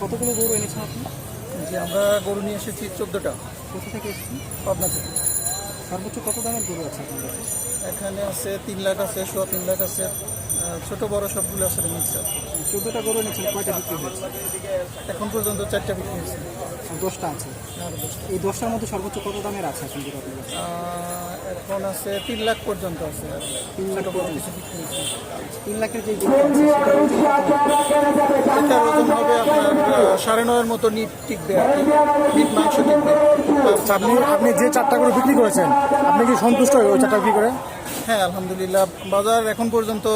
কতগুলো গরু এনেছেন আপনি? যে আমরা গরু নিয়ে এসেছি চোদ্দোটা। কোথা থেকে এসেছি পাবনা থেকে। সর্বোচ্চ কত দামের গরু আছে আপনার কাছে? এখানে আছে তিন লাখ আছে সোয়া তিন লাখ আছে। ছোট বড় সবগুলো আসলে মিক্সার চোদ্দোটা গরু এনেছেন কয়টা বিক্রি হয়েছে? এখন পর্যন্ত চারটা বিক্রি হয়েছে। দশটা আছে। এই দশটার মধ্যে সর্বোচ্চ কত দামের আছে এখন গরু আপনার এখন আছে তিন লাখ পর্যন্ত আছে। তিন লাখ তিন লাখের যে আছে ওজন কত? এটার ওজন হবে আপনার আহ, সাড়ে নয়ের মতো নিট টিকবে নিট মাংস টিকবে। আপনি আপনি যে চারটা করে বিক্রি করেছেন আপনি কি সন্তুষ্ট হয়ে ওই চারটা বিক্রি করে? হ্যাঁ আলহামদুলিল্লাহ বাজার এখন পর্যন্ত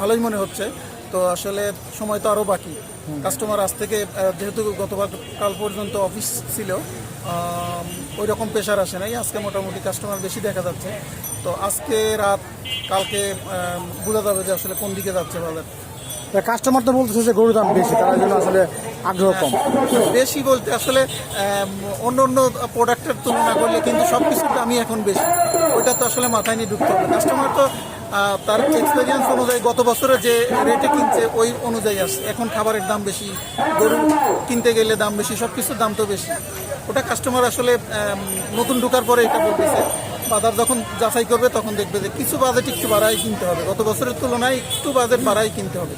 ভালোই মনে হচ্ছে। তো আসলে সময় তো আরও বাকি। কাস্টমার আজ থেকে যেহেতু গতবার কাল পর্যন্ত অফিস ছিল ওই রকম প্রেশার আসে নাই। আজকে মোটামুটি কাস্টমার বেশি দেখা যাচ্ছে। তো আজকে রাত কালকে বোঝা যাবে যে আসলে কোন দিকে যাচ্ছে বাজার। কাস্টমার তো বলতেছে যে গরুর দাম বেশি, তার জন্য আসলে আগ্রহ কম। বেশি বলতে আসলে অন্য অন্য প্রোডাক্টের তুলনা করলে কিন্তু সব কিছুর দামই এখন বেশি। ওইটা তো আসলে মাথায় নিয়ে ঢুকতে হবে। কাস্টমার তো তার এক্সপিরিয়েন্স অনুযায়ী গত বছরে যে রেটে কিনছে, ওই অনুযায়ী আসছে। এখন খাবারের দাম বেশি, গরু কিনতে গেলে দাম বেশি সব কিছুর দাম তো বেশি। ওটা কাস্টমার আসলে নতুন ঢোকার পরে এটা বলতেছে। বাজার যখন যাচাই করবে, তখন দেখবে যে কিছু বাজেট একটু বাড়াই কিনতে হবে। গত বছরের তুলনায় একটু বাজেট বাড়াই কিনতে হবে।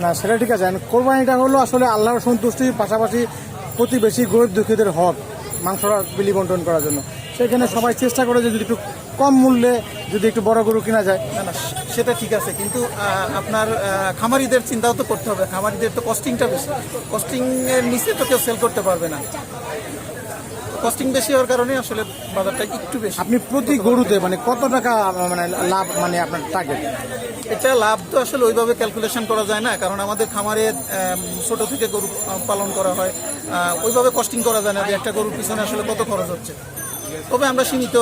না, সেটা ঠিক আছে। কোরবানিটা হলো আসলে আল্লাহর সন্তুষ্টির পাশাপাশি প্রতিবেশী গরিব দুঃখীদের হক, মাংসটা বিলি বন্টন করার জন্য। সেখানে সবাই চেষ্টা করে যে যদি একটু কম মূল্যে যদি একটু বড় গরু কিনা যায়। না না, সেটা ঠিক আছে, কিন্তু আপনার খামারিদের চিন্তাও তো করতে হবে। খামারিদের তো কস্টিংটা বেশি। কস্টিংয়ের নিচে তো কেউ সেল করতে পারবে না। কস্টিং বেশি হওয়ার কারণে আসলে বাজারটা একটু বেশি। আপনি প্রতি গরুতে মানে কত টাকা মানে লাভ মানে আপনার টার্গেট এটা লাভ তো আসলে ওইভাবে ক্যালকুলেশন করা যায় না কারণ আমাদের খামারে ছোট থেকে গরু পালন করা হয় ওইভাবে কস্টিং করা যায় না যে একটা গরুর পিছনে আসলে কত খরচ হচ্ছে। তবে আমরা সীমিত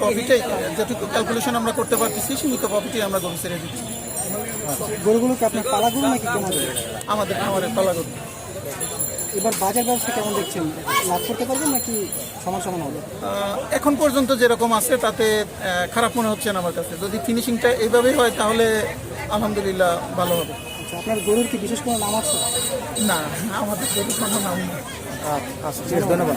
প্রফিটে যেটুকু ক্যালকুলেশন আমরা করতে পারতেছি সীমিত প্রফিটে আমরা গরু ছেড়ে দিচ্ছি। গরুগুলো কি আপনার পালা গরু নাকি আমাদের খামারের পালা গরু এবার বাজার ব্যবস্থা কেমন দেখছেন? লাভ করতে পারবেন নাকি সমান সমান হবে? এখন পর্যন্ত যেরকম আছে তাতে খারাপ মনে হচ্ছে না আমার কাছে। যদি ফিনিশিংটা এইভাবেই হয় তাহলে আলহামদুলিল্লাহ ভালো হবে। আচ্ছা আপনার গরুর কি বিশেষ কোনো নাম আছে? না আমাদের গরুর কোনো নাম নেই। আচ্ছা ধন্যবাদ।